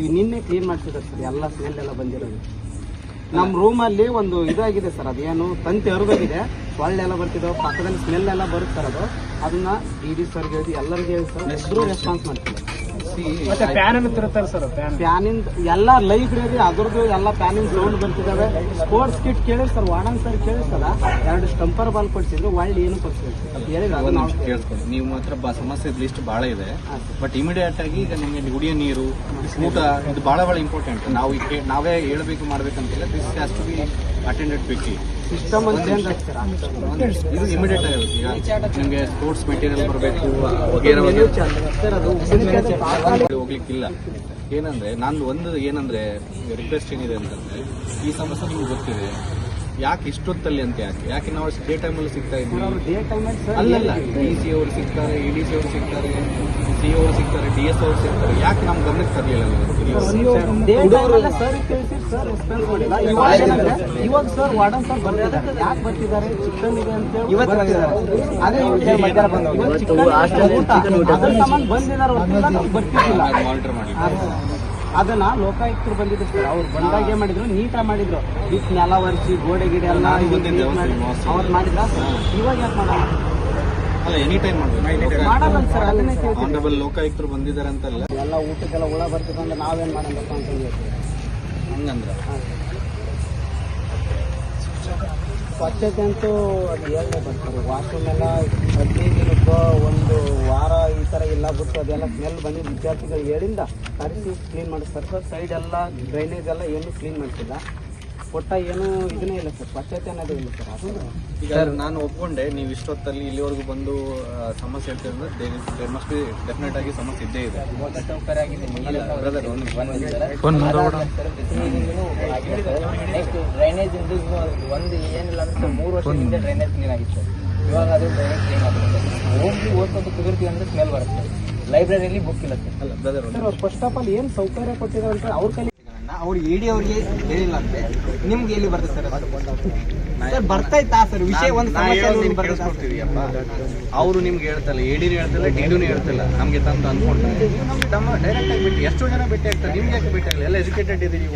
ಇವ್ ನಿನ್ನೆ ಕ್ಲೀನ್ ಮಾಡ್ಸಿದ್ದಾರೆ ಸರ್. ಎಲ್ಲ ಸ್ಮೆಲ್ ಎಲ್ಲ ಬಂದಿರೋದು. ನಮ್ಮ ರೂಮಲ್ಲಿ ಒಂದು ಇದಾಗಿದೆ ಸರ್. ಅದೇನು ತಂತಿ ಹರಿದೋಗಿದೆ. ಸೊಳ್ಳೆಲ್ಲ ಬರ್ತಿದ್ದಾವೆ ಪಕ್ಕದಲ್ಲಿ ಸ್ಮೆಲ್ ಎಲ್ಲ ಬರುತ್ತೆ ಸರ್ ಅದು. ಅದನ್ನ ಡಿ ಡಿ ಸರ್ಗೆ ಹೇಳಿ, ಎಲ್ಲರಿಗೂ ಹೇಳಿ ಸರ್. ಎಷ್ಟು ರೆಸ್ಪಾನ್ಸ್ ಮಾಡ್ತಿಲ್ಲ ಮತ್ತೆ ಫ್ಯಾನ್ ಅನ್ನು ತಿರುತ್ತಾರೆ ಸರ್ ಎಲ್ಲ ಲೈಟ್ ಇದೆ ಅದ್ರದ್ದು ಎಲ್ಲ ಫ್ಯಾನಿನ ಸೌಂಡ್ ಬರ್ತಿದ್ದಾವೆ ಸ್ಪೋರ್ಟ್ಸ್ ಕಿಟ್ ಕೇಳಿ ಸರ್ ವಾರ್ಡನ್ ಸರ್. ಕೇಳಿಸ್ತದ ಎರಡು ಸ್ಟಂಪರ್ ಬಾಲ್ ಕೊಡ್ಸಿದ್ರು ಒಳ್ಳೆ ಏನು ಕೊಡ್ಸಿದ್ರು ನಾವು ಮಾತ್ರ ಬ- ಸಮಸ್ಯೆ ಲಿಸ್ಟ್ ಬಹಳ ಇದೆ. ಬಟ್ ಇಮಿಡಿಯೇಟ್ ಆಗಿ ಈಗ ನಿಮಗೆ ಕುಡಿಯೋ ನೀರು ಊಟ ಇದು ಬಹಳ ಬಹಳ ಇಂಪಾರ್ಟೆಂಟ್ ನಾವು ನಾವೇ ಹೇಳ್ಬೇಕು ಮಾಡ್ಬೇಕಂತಿಲ್ಲ this has to be attended quickly system ಅಂತ ಇದು ಇಮಿಡಿಯೇಟ್ ಆಗಿರುತ್ತೆ ನಿಮಗೆ ಸ್ಪೋರ್ಟ್ಸ್ ಮೆಟೀರಿಯಲ್ ಬರಬೇಕು ಹೋಗ್ಲಿಕ್ಕಿಲ್ಲ. ಏನಂದ್ರೆ ನಾನು ಒಂದು ಏನಂದ್ರೆ ರಿಕ್ವೆಸ್ಟ್ ಏನಿದೆ ಅಂತಂದ್ರೆ, ಈ ಸಮಸ್ಯೆ ನಿಮ್ಗೆ ಗೊತ್ತಿದೆ. ಯಾಕೆ ಇಷ್ಟೊತ್ತಲ್ಲಿ ಅಂತ ಯಾಕೆ? ಯಾಕೆ ನಾವು ಡೇ ಟೈಮಲ್ಲಿ ಸಿಗ್ತಾ ಇದ್ದೀವಿ? ಅಲ್ಲಲ್ಲ ಡಿ ಸಿ ಅವರು ಸಿಗ್ತಾರೆ ಇ ಡಿ ಸಿ ಅವರು ಸಿಗ್ತಾರೆ. ಸಿ ಅವರು ಸಿಗ್ತಾರೆ ಡಿ ಎಸ್ ಅವರು ಸಿಗ್ತಾರೆ. ಯಾಕೆ ನಮ್ಮ ಗಮನಕ್ಕೆ ತರಲಿಲ್ಲ ಡೇ ಟೈಮಲ್ಲಿ ಸರ್ ಕೇಳ್ತೀವಿ ಸರ್ ರೆಸ್ಪಾನ್ಸ್ ಮಾಡಿಲ್ಲ. ಇವಾಗ ಸರ್ ವಾರ್ಡನ್ ಸರ್ ಬರ್ತಿದ್ದಾರೆ. ಯಾಕೆ ಬರ್ತಿದ್ದಾರೆ? ಚಿಕನ್ ಇದೆ ಅಂತ ಇವತ್ತು ಬರ್ತಿದ್ದಾರೆ. ಅದೇ ಬಂದಿದ್ದಾರೆ ಬರ್ತಿದ್ದಿಲ್ಲ ಮಾನಿಟರ್ ಮಾಡಿ ಹಾ, ಅದನ್ನ ಲೋಕಾಯುಕ್ತರು ಬಂದಿದ್ರು ಸರ್. ಅವ್ರು ಬಂದಾಗ ಏನ್ ಮಾಡಿದ್ರು? ನೀಟಾಗಿ ಮಾಡಿದ್ರು. ಬಿಸ್ ನೆಲ ಒರೆಸಿ ಗೋಡೆ ಗಿಡ ಎಲ್ಲ ಅವ್ರು ಮಾಡಿದ್ರ? ಇವಾಗ ಯಾಕೆ ಮಾಡೋಣ ಅಲ್ಲ ಎನಿ ಟೈಮ್ ಮಾಡಬೇಕು ಆನರಬಲ್ ಲೋಕಾಯುಕ್ತರು ಬಂದಿದ್ದಾರೆ ಅಂತಲ್ಲ ಎಲ್ಲ ಊಟಕ್ಕೆಲ್ಲ ಹುಳ ಬರ್ತದೆ ಅಂದ್ರೆ ನಾವೇನ್ ಮಾಡೋಣಪ್ಪ ಅಂತ ಹೇಳ್ತೀವಿ. ಹಂಗಂದ್ರ? ಸ್ವಚ್ಛತೆ ಅಂತೂ ಅದು ಹೇಳಲೇ ಬರ್ತಾರೆ. ವಾಶ್ರೂಮ್ ಎಲ್ಲ ಹದಿನೈದು ದಿನಕ್ಕೋ ಒಂದು ವಾರ ಈ ಥರ ಇಲ್ಲ ಬಿಟ್ಟು ಅದೆಲ್ಲ ಸ್ಮೆಲ್ ಬಂದಿದ್ದು ವಿದ್ಯಾರ್ಥಿಗಳು ಹೇಳಿಂದ ಕರೆಸಿ ಕ್ಲೀನ್ ಮಾಡಿಸ್ತಾರೆ. ಸರ್ ಸೈಡ್ ಎಲ್ಲ ಡ್ರೈನೇಜ್ ಎಲ್ಲ ಏನು ಕ್ಲೀನ್ ಮಾಡ್ತಿಲ್ಲ. ಒಟ್ಟ ಏನು ಇದನ್ನೇ ಇಲ್ಲ ಸರ್ ಸ್ವಚ್ಛತೆ ಅನ್ನೋದು ಇಲ್ಲ ಸರ್ ಅದು ಈಗ ನಾನು ಒಪ್ಕೊಂಡೆ ನೀವು ಇಷ್ಟೊತ್ತಲ್ಲಿ ಇಲ್ಲಿವರೆಗೂ ಬಂದು ಆ, ಸಮಸ್ಯೆ ಹೇಳ್ತಿರೋದು ಅಂದ್ರೆ ದೇರ್ ಮಸ್ಟ್ ಬಿ ಡೆಫಿನೆಟ್ ಆಗಿ ಸಮಸ್ಯೆ ಇದ್ದೇ ಇದೆ. ಬ್ರದರ್ ಒಂದು ನೆಕ್ಸ್ಟ್ ಡ್ರೈನೇಜ್ ಇಂದ ಒಂದು ಏನಿಲ್ಲ ಅಂದ್ರೆ ಮೂರು ವರ್ಷದಿಂದ ಡ್ರೈನೇಜ್ ಕ್ಲೀನ್ ಆಗಿತ್ತು ಇವಾಗ ಅದು ಡ್ರೈನೇಜ್ ಕ್ಲೀನ್ ಆಗುತ್ತೆ ಹೋಗಿ ಓದ್ಕೊಂಡು ಕುದುರ್ತೀವಿ ಅಂದ್ರೆ ಸ್ಮೆಲ್ ಬರುತ್ತೆ. ಲೈಬ್ರರಿಯಲ್ಲಿ ಬುಕ್ ಇಲ್ಲ ಸರ್. ಅಲ್ಲ ಬ್ರದರ್ ಸರ್ ಅವ್ರು ಫಸ್ಟ್ ಆಫ್ ಆಲ್ ಏನು ಸೌಕರ್ಯ ಕೊಟ್ಟಿದ್ದಾರೆ ಅಂತ ಅವ್ರ ಕೈಲಿ ಅವ್ರು ಇಡಿ ಅವ್ರಿಗೆ ಹೇಳಿಲ್ಲ ಅಂತೆ ನಿಮ್ಗೆ ಎಲ್ಲಿ ಬರ್ತದೆ ಸರ್ ಸರ್ ಸರ್? ವಿಷಯ ಒಂದು ಅವರು ನಿಮ್ಗೆ ಹೇಳ್ತಲ್ಲ ಎಡಿನೂ ಹೇಳ್ತಿಲ್ಲ ಡಿಡಿನೂ ಹೇಳ್ತಿಲ್ಲ ನಮ್ಗೆ ತಂದು ಅನ್ಕೊಂಡ್ರೆ ನಮ್ಮ ಡೈರೆಕ್ಟ್ ಆಗಿ ಬಿಟ್ಟು ಎಷ್ಟೋ ಜನ ಭೇಟಿ ಆಗ್ತಾರೆ ನಿಮ್ಗೆ ಯಾಕೆ ಭೇಟಿ ಆಗಲ್ಲ ಎಲ್ಲ ಎಜುಕೇಟೆಡ್ ಇದೀವಿ.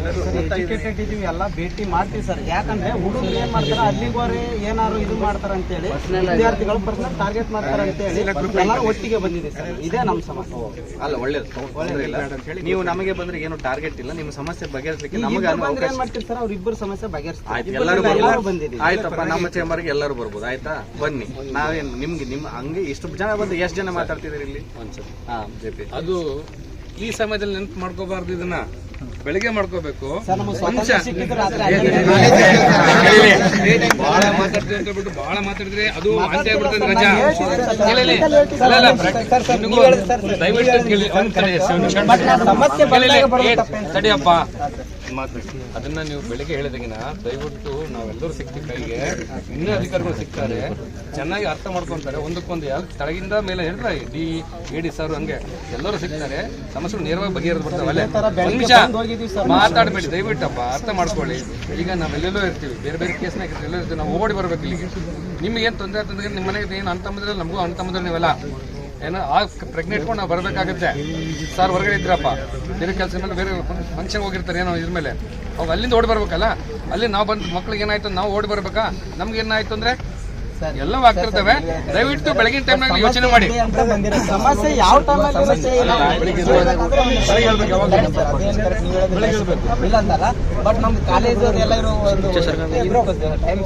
ಎಜುಕೇಟೆಡ್ ಇದೀವಿ ಎಲ್ಲ ಭೇಟಿ ಮಾಡ್ತೀವಿ ಸರ್. ಯಾಕಂದ್ರೆ ಹುಡುಗರು ಏನ್ ಮಾಡ್ತಾರೆ ಅಲ್ಲಿಗೋರೆ ಏನಾದ್ರು ಇದು ಮಾಡ್ತಾರೆ ಅಂತ ಹೇಳಿ ವಿದ್ಯಾರ್ಥಿಗಳು ಪರ್ಸನಲ್ ಟಾರ್ಗೆಟ್ ಮಾಡ್ತಾರೆ ಅಂತ ಹೇಳಿ ಎಲ್ಲರೂ ಒಟ್ಟಿಗೆ ಬಂದಿದೆ ಸರ್. ಇದೇ ನಮ್ಮ ಸಮಸ್ಯೆ. ಅಲ್ಲ ಒಳ್ಳೇದು. ಇಲ್ಲ. ನೀವು ನಮಗೆ ಬಂದ್ರೆ ಏನು ಟಾರ್ಗೆಟ್ ಇಲ್ಲ. ನಿಮ್ಮ ಸಮಸ್ಯೆ ಬಗೆಹರಿಸಲಿಕ್ಕೆ ನಮಗೆ ಇಬ್ರು ಏನ್ ಮಾಡ್ತೀವಿ ಸರ್? ಅವ್ರಿಬ್ಬರು ಸಮಸ್ಯೆ ಬಗೆಹರಿಸ್ತಾರೆ ಆಯ್ತು ಎಲ್ಲರೂ ಇಲ್ಲ, ಎಲ್ಲರೂ ಬರ್ಬೋದು ಬಂದಿದ್ದೀವಿ. ಆಯ್ತಪ್ಪ ನಮ್ಮ ಚೇಂಬರ್ಗೆ ಎಲ್ಲರೂ ಬರ್ಬೋದು ಆಯ್ತಾ? ಬನ್ನಿ. ನಾವೇನು ನಿಮ್ಗೆ ನಿಮ್ಮ ಹಂಗೆ ಇಷ್ಟು ಜನ ಬಂದು ಎಷ್ಟು ಜನ ಮಾತಾಡ್ತಿದ್ದೀರಿ ಇಲ್ಲಿ? ಒಂದ್ಸರಿ ಹಾ ಜೆ ಪಿ. ಅದು ಈ ಸಮಯದಲ್ಲಿ ನೆನಪು ಮಾಡ್ಕೋಬಾರ್ದು ಇದನ್ನ. ಬೆಳಿಗ್ಗೆ ಮಾಡ್ಕೋಬೇಕು ಬಹಳ ಮಾತಾಡ್ತೀವಿ ಅಂತ ಬಿಟ್ಟು ಬಹಳ ಮಾತಾಡಿದ್ರೆ ಅದು ಅಂತ ಹೇಳ್ಬಿಡ್ತದೆ ರಜಾ ದಯವಿಟ್ಟು ಒಂದ್ ಕಡೆ ಒಂದು ಮಾತು ಅದನ್ನ ನೀವು ಬೆಳಿಗ್ಗೆ ಹೇಳಿದಾಗಿನ ದಯವಿಟ್ಟು ನಾವೆಲ್ಲರೂ ಸಿಗ್ತೀವಿ ಕೈಗೆ. ಇನ್ನೂ ಅಧಿಕಾರಿಗಳು ಸಿಗ್ತಾರೆ. ಚೆನ್ನಾಗಿ ಅರ್ಥ ಮಾಡ್ಕೊಂತಾರೆ. ಒಂದಕ್ಕೊಂದು ಯಾವ ತಳಗಿಂದ ಮೇಲೆ ಹೇಳ್ತಾರೆ ಡಿ ಎ ಡಿ ಸರ್ ಹಂಗೆ ಎಲ್ಲರೂ ಸಿಗ್ತಾರೆ. ಸಮಸ್ಯೆ ನೇರವಾಗಿ ಬಗೆಹರಿದು ಬಿಡ್ತಾವೆ. ಅಲ್ಲೇ ಒಂದ್ ನಿಮಿಷ ಮಾತಾಡಬೇಡಿ. ದಯವಿಟ್ಟಪ್ಪ. ಅರ್ಥ ಮಾಡ್ಕೊಳ್ಳಿ. ಈಗ ನಾವೆಲ್ಲೆಲ್ಲೋ ಇರ್ತೀವಿ. ಬೇರೆ ಬೇರೆ ಕೇಸ್ನಾಗ ಇರ್ತೀವಿ. ಎಲ್ಲೋ ಇರ್ತೀವಿ. ನಾವು ಓಡಿ ಬರ್ಬೇಕು ಇಲ್ಲಿಗೆ. ನಿಮ್ಗೆ ಏನು ತೊಂದರೆ ಅಂತಂದ್ರೆ ನಿಮ್ಮ ಮನೆಗೆ ಏನು ಅಂತಂದ್ರೆ ನಮಗೂ ಅಂತಂದ್ರೆ ನೀವೆಲ್ಲ ಏನೋ ಆ ಪ್ರೆಗ್ನೆಂಟ್ ಇಟ್ಕೊಂಡು ನಾವು ಬರಬೇಕಾಗುತ್ತೆ. ಸರ್ ಹೊರಗಡೆ ಇದ್ರಪ್ಪ. ಬೇರೆ ಕೆಲಸ ಮೇಲೆ ಬೇರೆ ಫಂಕ್ಷನ್ ಹೋಗಿರ್ತಾರೆ ಏನೋ ಇದ್ರ ಮೇಲೆ. ಅವಾಗ ಅಲ್ಲಿಂದ ಓಡಿ ಬರ್ಬೇಕಲ್ಲ? ಅಲ್ಲಿ ನಾವು ಬಂದು ಮಕ್ಳಿಗೆ ಏನಾಯ್ತು? ನಾವು ಓಡಿ ಬರ್ಬೇಕಾ? ನಮ್ಗೆ ಏನಾಯ್ತು ಅಂದ್ರೆ ಎಲ್ಲವೂ ಆಗ್ತಿರ್ತವೆ ದಯವಿಟ್ಟು ಬೆಳಗಿನ ಟೈಮ್ನಾಗ ಯೋಚನೆ ಮಾಡಿ. ಅಂತ ಬಂದಿರೋ ಸಮಸ್ಯೆ ಯಾವ ಟೈಮಲ್ಲಿ ಇಲ್ಲ ಇಲ್ಲ ಅಂತಾರ ಬಟ್ ನಮ್ಮ ಕಾಲೇಜ್ ಎಲ್ಲ ಇರೋ ಒಂದು ಟೈಮ್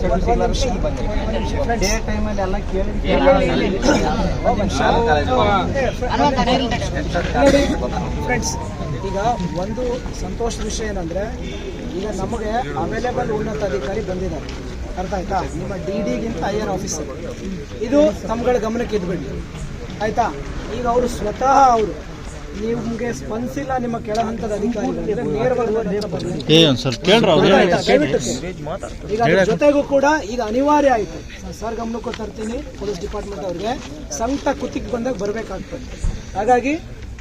ಡೇ ಟೈಮಲ್ಲಿ ಎಲ್ಲ ಕೇಳಿ ಫ್ರೆಂಡ್ಸ್ ಈಗ ಒಂದು ಸಂತೋಷದ ವಿಷಯ ಏನಂದ್ರೆ ಈಗ ನಮಗೆ ಅವೈಲೇಬಲ್ ಉನ್ನತ ಅಧಿಕಾರಿ ಬಂದಿದ್ದಾರೆ. ಅರ್ಥ ಆಯ್ತಾ? ನಿಮ್ಮ ಡಿ ಡಿಗಿಂತ ಐ ಆರ್ ಆಫೀಸರ್ ಇದು ತಮ್ಗಳ ಗಮನಕ್ಕೆ ಇದ್ಬಿಡಿ ಆಯ್ತಾ? ಈಗ ಅವರು ಸ್ವತಃ ಅವರು. ನಿಮ್ಗೆ ಸ್ಪಂದಿಸಿಲ್ಲ ನಿಮ್ಮ ಕೆಳ ಹಂತದ ಅಧಿಕಾರಿಗಳು ಕೇಳಿ. ಈಗ ಅದ್ರ ಜೊತೆಗೂ ಕೂಡ ಈಗ ಅನಿವಾರ್ಯ ಆಯಿತು. ಸರ್ ಗಮನಕ್ಕೂ ತರ್ತೀನಿ ಪೊಲೀಸ್ ಡಿಪಾರ್ಟ್ಮೆಂಟ್ ಅವ್ರಿಗೆ. ಸಂಕಟ ಕುತ್ತಿಗೆ ಬಂದಾಗ ಬರಬೇಕಾಗ್ತದೆ. ಹಾಗಾಗಿ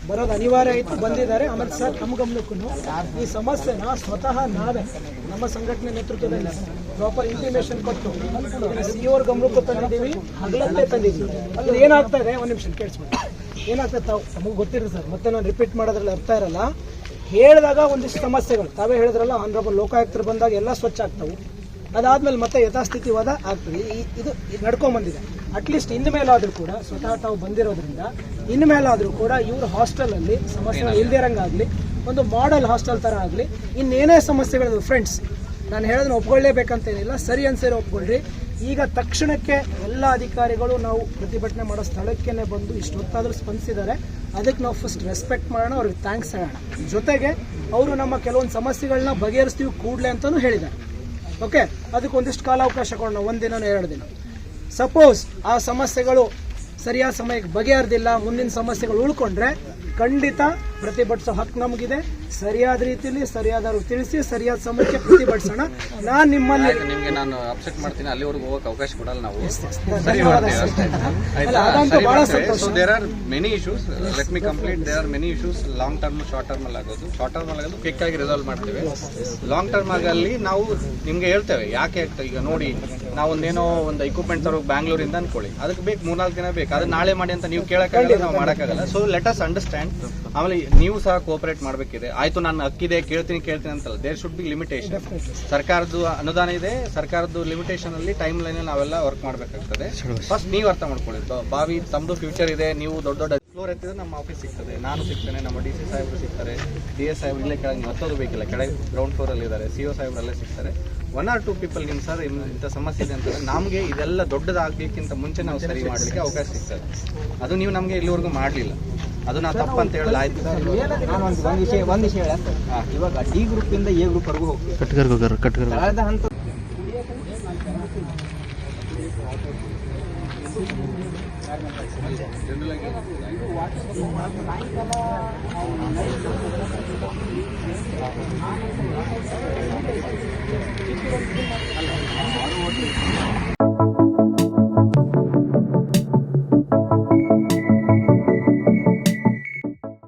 ಬರೋದು ಅನಿವಾರ್ಯ ಆಯಿತು, ಬಂದಿದ್ದಾರೆ. ಆಮೇಲೆ ಸರ್ ನಮ್ಮ ಗಮನಕ್ಕೂ ಈ ಸಮಸ್ಯೆನ ಸ್ವತಃ ನಾವೇ, ನಮ್ಮ ಸಂಘಟನೆ ನೇತೃತ್ವದಲ್ಲಿ ಪ್ರಾಪರ್ ಇಂಟಿಮೇಷನ್ ಕೊಟ್ಟು ಸಿ ಅವ್ರ ಗಮನಕ್ಕೂ ತಂದಿದ್ದೀವಿ, ಹಗಲಲ್ಲೇ ತಂದಿದ್ದೀವಿ. ಅಲ್ಲಿ ಏನಾಗ್ತಾ ಇದೆ? ಒಂದು ನಿಮಿಷ ಕೇಳಿಸ್ಬಿಟ್ಟು ಏನಾಗ್ತದೆ ತಾವು? ನಮಗೆ ಗೊತ್ತಿರೋದು ಸರ್, ಮತ್ತೆ ನಾನು ರಿಪೀಟ್ ಮಾಡೋದ್ರಲ್ಲಿ ಅರ್ಥ ಇರಲ್ಲ. ಹೇಳಿದಾಗ ಒಂದಿಷ್ಟು ಸಮಸ್ಯೆಗಳು. ತಾವೇ ಹೇಳಿದ್ರಲ್ಲ ಆನರಬಲ್ ಲೋಕಾಯುಕ್ತರು ಬಂದಾಗ ಎಲ್ಲ ಸ್ವಚ್ಛ ಆಗ್ತವು. ಅದಾದ್ಮೇಲೆ ಮತ್ತೆ ಯಥಾಸ್ಥಿತಿವಾದ ಆಗ್ತದೆ. ಈ- ಇದು ನಡ್ಕೊಂಬಂದಿದೆ ಅಟ್ಲೀಸ್ಟ್ ಇನ್ನು ಮೇಲಾದರೂ ಕೂಡ ಸ್ವತಃ ತಾವು ಬಂದಿರೋದ್ರಿಂದ ಇನ್ನು ಮೇಲಾದರೂ ಕೂಡ ಇವ್ರ ಹಾಸ್ಟೆಲಲ್ಲಿ ಸಮಸ್ಯೆ ಇಲ್ದಿರಂಗಾಗಲಿ ಒಂದು ಮಾಡೆಲ್ ಹಾಸ್ಟೆಲ್ ಥರ ಆಗಲಿ ಇನ್ನೇನೇ ಸಮಸ್ಯೆಗಳು ಫ್ರೆಂಡ್ಸ್ ನಾನು ಹೇಳೋದನ್ನ ಒಪ್ಕೊಳ್ಳೇಬೇಕಂತೇನಿಲ್ಲ ಸರಿ ಅನ್ಸೇರಿ ಒಪ್ಕೊಳ್ರಿ. ಈಗ ತಕ್ಷಣಕ್ಕೆ ಎಲ್ಲ ಅಧಿಕಾರಿಗಳು ನಾವು ಪ್ರತಿಭಟನೆ ಮಾಡೋ ಸ್ಥಳಕ್ಕೇ ಬಂದು ಇಷ್ಟೊತ್ತಾದರೂ ಸ್ಪಂದಿಸಿದ್ದಾರೆ. ಅದಕ್ಕೆ ನಾವು ಫಸ್ಟ್ ರೆಸ್ಪೆಕ್ಟ್ ಮಾಡೋಣ ಅವ್ರಿಗೆ ಥ್ಯಾಂಕ್ಸ್ ಹೇಳೋಣ. ಜೊತೆಗೆ ಅವರು ನಮ್ಮ ಕೆಲವೊಂದು ಸಮಸ್ಯೆಗಳನ್ನ ಬಗೆಹರಿಸ್ತೀವಿ ಕೂಡಲೇ ಅಂತಲೂ ಹೇಳಿದ್ದಾರೆ. ಓಕೆ ಅದಕ್ಕೆ ಒಂದಿಷ್ಟು ಕಾಲಾವಕಾಶ ಕೊಡೋಣ. ಒಂದಿನ ಎರಡು ದಿನ ಸಪೋಸ್ ಆ ಸಮಸ್ಯೆಗಳು ಸರಿಯಾದ ಸಮಯಕ್ಕೆ ಬಗೆಹರಿದಿಲ್ಲ, ಮುಂದಿನ ಸಮಸ್ಯೆಗಳು ಉಳ್ಕೊಂಡ್ರೆ ಖಂಡಿತ ಪ್ರತಿಭಟಿಸೋ ಹಕ್ಕು ನಮಗಿದೆ. ಸರಿಯಾದ ರೀತಿಯಲ್ಲಿ ಸರಿಯಾದವ್ರು ತಿಳಿಸಿ ಸರಿಯಾದ ಸಮಯಕ್ಕೆ ಪ್ರತಿಭಟಿಸೋಣ. ನಾನು ನಿಮ್ಮಲ್ಲಿ ನಿಮಗೆ ನಾನು ಅಪ್ಸೆಟ್ ಮಾಡ್ತೀನಿ ಅಲ್ಲಿವರೆಗೂ ಹೋಗಕ್ಕೆ ಅವಕಾಶ ಕೊಡಲ್ಲ ನಾವು. ಬಹಳ. ಸಂತೋಷ. There are many issues. Let me complete. There are many issues. Long term short term ಅಲ್ಲಿ ಆಗೋದು. ಶಾರ್ಟ್ ಟರ್ಮ್ ಅಲ್ಲಿ ಆಗೋದು ಕ್ವಿಕ್ ಆಗಿ ರಿಸಾಲ್ವ್ ಮಾಡ್ತೇವೆ. ಲಾಂಗ್ ಟರ್ಮ್ ಆಗಲ್ಲಿ ನಾವು ನಿಮ್ಗೆ ಹೇಳ್ತೇವೆ ಯಾಕೆ ಆಗ್ತದೆ ಈಗ ನೋಡಿ ನಾವು ಒಂದೇನೋ ಒಂದು ಎಕ್ವಿಪ್ಮೆಂಟ್ ತರೋ ಬ್ಯಾಂಗ್ಳೂರಿಂದ ಅನ್ಕೊಳ್ಳಿ. ಅದಕ್ಕೆ ಬೇಕು ಮೂರ್ನಾಲ್ಕು ದಿನ ಬೇಕು. ಅದು ನಾಳೆ ಮಾಡಿ ಅಂತ ನೀವು ಕೇಳಕ್ಕಾಗಲ್ಲ ನಾವು ಮಾಡೋಕ್ಕಾಗಲ್ಲ. ಸೊ ಲೆಟ್ ಅಸ್ ಅಂಡರ್ಸ್ಟ್ಯಾಂಡ್ ಆಮೇಲೆ ನೀವು ಸಹ ಕೋಪರೇಟ್ ಮಾಡಬೇಕಿದೆ. ಆಯ್ತು ನಾನು ಅಕ್ಕಿದೆ ಕೇಳ್ತೀನಿ ಕೇಳ್ತೀನಿ ಅಂತಲ್ಲ. ದೇರ್ ಶುಡ್ ಬಿ ಲಿಮಿಟೇಷನ್ ಸರ್ಕಾರದ್ದು ಅನುದಾನ ಇದೆ ಸರ್ಕಾರದ್ದು ಲಿಮಿಟೇಷನ್ ಅಲ್ಲಿ ಟೈಮ್ ಲೈನ್ ನಾವೆಲ್ಲ ವರ್ಕ್ ಮಾಡಬೇಕಾಗ್ತದೆ. ಫಸ್ಟ್ ನೀವು ಅರ್ಥ ಮಾಡ್ಕೊಳ್ಳಿ. ಬಾವಿ ತಮ್ಮದು ಫ್ಯೂಚರ್ ಇದೆ ನೀವು ದೊಡ್ಡ ದೊಡ್ಡ ಫ್ಲೋರ್ ಎತ್ತಿದ್ರೆ ನಮ್ಮ ಆಫೀಸ್ ಸಿಗ್ತದೆ. ನಾನು ಸಿಗ್ತೇನೆ ನಮ್ಮ ಡಿ ಸಿ ಸಾಹೇಬರು ಸಿಗ್ತಾರೆ. ಡಿ ಎಸ್ ಸಾಹೇಬ್ರು ಇಲ್ಲೇ ಕೆಳಗೆ ಹತ್ತೋದು ಬೇಕಿಲ್ಲ. ಕೆಳಗೆ ಗ್ರೌಂಡ್ ಫ್ಲೋರ್ ಅಲ್ಲಿ ಇದ್ದಾರೆ. ಸಿ ಒ ಸಾಹೇಬ್ರಲ್ಲೇ ಸಿಗ್ತಾರೆ. ಒನ್ ಆರ್ ಟು ಪೀಪಲ್ ನಿಮ್ಮ ಸರ್ ಇಂಥ ಸಮಸ್ಯೆ ಇದೆ ಅಂತಂದ್ರೆ ನಮಗೆ ಇದೆಲ್ಲ ದೊಡ್ಡದಾಗ್ಲಿಕ್ಕಿಂತ ಮುಂಚೆ ನಾವು ಸರಿ ಮಾಡಲಿಕ್ಕೆ ಅವಕಾಶ ಸಿಗ್ತದೆ. ಅದು ನೀವು ನಮಗೆ ಇಲ್ಲಿವರೆಗೂ ಮಾಡಲಿಲ್ಲ. ಅದು ನಾ ತಪ್ಪು ಅಂತ ಹೇಳಲ್ಲ ಆಯ್ತು. ನಾನು ಒಂದು ಒಂದು ವಿಷಯ ಒಂದು ವಿಷಯ ಹೇಳ ಇವಾಗ ಡಿ ಗ್ರೂಪ್ ಇಂದ ಎ ಗ್ರೂಪ್ ವರೆಗೂ ಹೋಗ್ತೀವಿ. ಕಳೆದ ಹಂತ ಜನರಲ್ ಆಗಿ